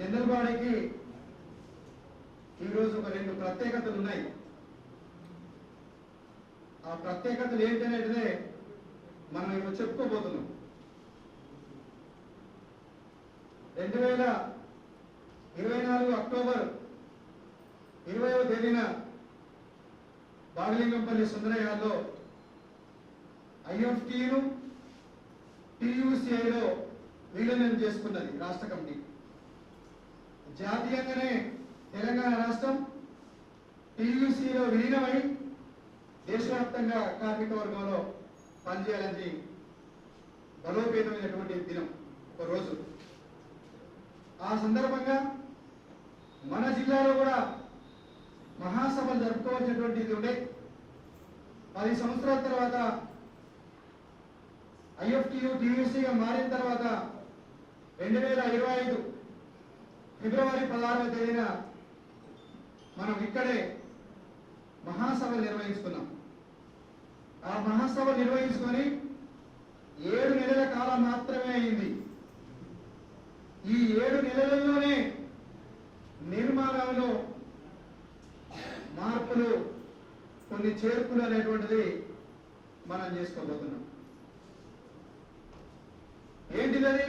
జనరల్వాడికి ఈరోజు ఒక రెండు ప్రత్యేకతలు ఉన్నాయి. ఆ ప్రత్యేకతలు ఏంటనేటిదే మనం ఇప్పుడు చెప్పుకోబోతున్నాం. రెండు వేల ఇరవై నాలుగు అక్టోబర్ ఇరవైవ తేదీన బాగలింగంపల్లి సుందరయ్యలో ఐఎఫ్టీను టీయూసీఐలో విలీనం చేసుకున్నది రాష్ట్ర కమిటీ. జాతీయంగానే తెలంగాణ రాష్ట్రం. టీయూసీలో విలీనమై దేశవ్యాప్తంగా కార్మిక వర్గంలో పనిచేయాలని బలోపేతమైనటువంటి దినం ఒక రోజు ఆ సందర్భంగా మన జిల్లాలో కూడా మహాసభలు జరుపుకోవాల్సినటువంటి ఇది ఉండే. పది సంవత్సరాల తర్వాత ఐఎఫ్టియు టీయూసీగా మారిన తర్వాత రెండు వేల ఇరవై ఐదు ఫిబ్రవరి పదహారవ తేదీన మనం ఇక్కడే మహాసభ నిర్వహిస్తున్నాం. ఆ మహాసభ నిర్వహించుకొని ఏడు నెలల కాలం మాత్రమే అయింది. ఈ ఏడు నెలలలోనే నిర్మాణంలో మార్పులు కొన్ని చేర్పులు అనేటువంటిది మనం చేసుకోబోతున్నాం. ఏంటిదని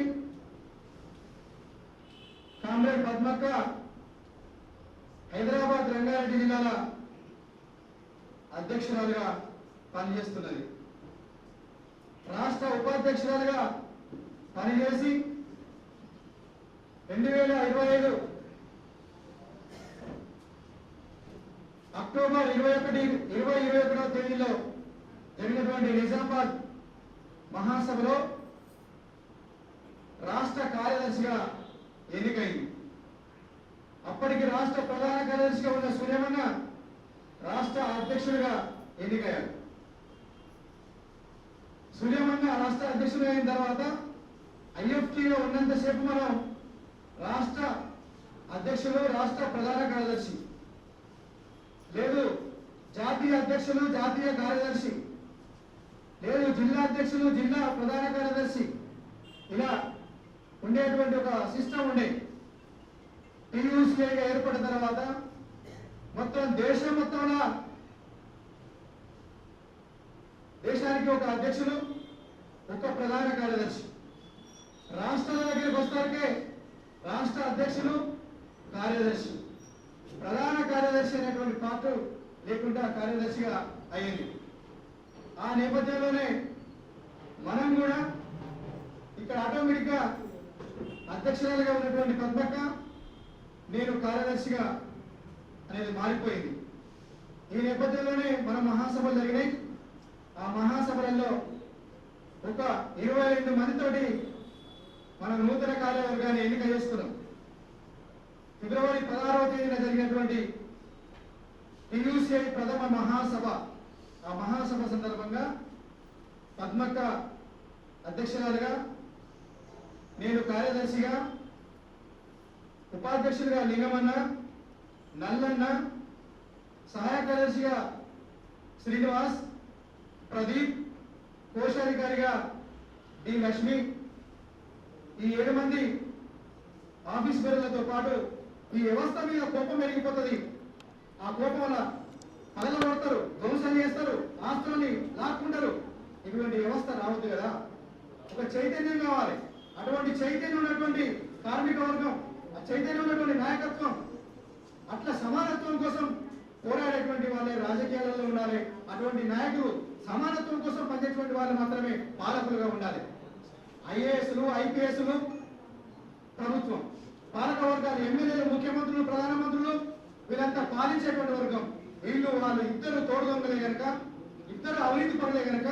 కామ్రేడ్ పద్మక్క హైదరాబాద్ రంగారెడ్డి జిల్లాల అధ్యక్షురాలుగా పనిచేస్తున్నది. రాష్ట్ర ఉపాధ్యక్షురాలుగా పనిచేసి రెండు వేల ఇరవై ఐదు అక్టోబర్ ఇరవై ఒకటి ఇరవై ఇరవై ఒకటో తేదీలో జరిగినటువంటి నిజామాబాద్ మహాసభలో రాష్ట్ర కార్యదర్శిగా ఎన్నికైంది? అప్పటికి రాష్ట్ర ప్రధాన కార్యదర్శిగా ఉన్న సూర్యమన్న రాష్ట్ర అధ్యక్షుడిగా ఎన్నికయ్యారు. సూర్యమన్న రాష్ట్ర అధ్యక్షుడు అయిన తర్వాత ఐఎఫ్టీలో ఉన్నంతసేపు మనం రాష్ట్ర అధ్యక్షులు రాష్ట్ర ప్రధాన కార్యదర్శి లేదు జాతీయ అధ్యక్షులు జాతీయ కార్యదర్శి లేదు జిల్లా అధ్యక్షులు జిల్లా ప్రధాన కార్యదర్శి ఇలా ఉండేటువంటి ఒక సిస్టమ్ ఉండే. టీయూసీఐగా ఏర్పడిన తర్వాత మొత్తం దేశం మొత్తంలో దేశానికి ఒక అధ్యక్షులు ఒక ప్రధాన కార్యదర్శి. రాష్ట్రాల దగ్గరికి వస్తారకే రాష్ట్ర అధ్యక్షులు కార్యదర్శి. ప్రధాన కార్యదర్శి అనేటువంటి పాత్ర లేకుండా కార్యదర్శిగా అయ్యింది. ఆ నేపథ్యంలోనే మనం కూడా ఇక్కడ ఆటోమేటిక్గా అధ్యక్షురాలుగా ఉన్నటువంటి పద్మక్క నేను కార్యదర్శిగా అనేది మారిపోయింది. ఈ నేపథ్యంలోనే మన మహాసభలు జరిగినాయి. ఆ మహాసభలలో ఒక ఇరవై రెండు మందితోటి మనం నూతన కార్యవర్గాన్ని ఎన్నిక చేస్తున్నాం. ఫిబ్రవరి పదహారవ తేదీన జరిగినటువంటి పియూసీఐ ప్రథమ మహాసభ ఆ మహాసభ సందర్భంగా పద్మక్క అధ్యక్షురాలుగా నేను కార్యదర్శిగా ఉపాధ్యక్షుడిగా లింగమన్న నల్లన్న సహాయ కార్యదర్శిగా శ్రీనివాస్ ప్రదీప్ కోశాధికారిగా డి లక్ష్మి ఈ ఏడు మంది ఆఫీస్ బేర్లతో పాటు ఈ వ్యవస్థ మీద కోపం పెరిగిపోతుంది ఆ కోపం వల్ల పగల పడతారు ధ్వంసం చేస్తారు ఆస్తులని లాక్కుంటారు. ఇటువంటి వ్యవస్థ రావద్దు కదా. ఒక చైతన్యం కావాలి. అటువంటి చైతన్యం ఉన్నటువంటి కార్మిక వర్గం ఆ చైతన్యం ఉన్నటువంటి నాయకత్వం అట్లా సమానత్వం కోసం పోరాడేటువంటి వాళ్ళే రాజకీయాలలో ఉండాలి. అటువంటి నాయకులు సమానత్వం కోసం పనిచేటువంటి వాళ్ళు మాత్రమే పాలకులుగా ఉండాలి. ఐఏఎస్లు ఐపీఎస్లు ప్రభుత్వం. పాలక వర్గాలు ఎమ్మెల్యేలు ముఖ్యమంత్రులు ప్రధానమంత్రులు వీళ్ళంతా పాలించేటువంటి వర్గం. వీళ్ళు వాళ్ళు ఇద్దరు తోడుదొంగలే కనుక ఇద్దరు అవినీతి పనులే కనుక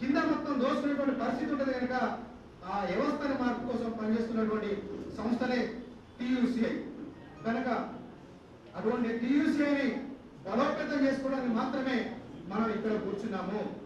కింద మొత్తం దోసుకునేటువంటి పరిస్థితి ఉంటుంది కనుక ఆ వ్యవస్థల మార్పు కోసం పనిచేస్తున్నటువంటి సంస్థలే టీయూసీఐ. కనుక అటువంటి టీయూసీఐని బలోపేతం చేసుకోవడానికి మాత్రమే మనం ఇక్కడ కూర్చున్నాము.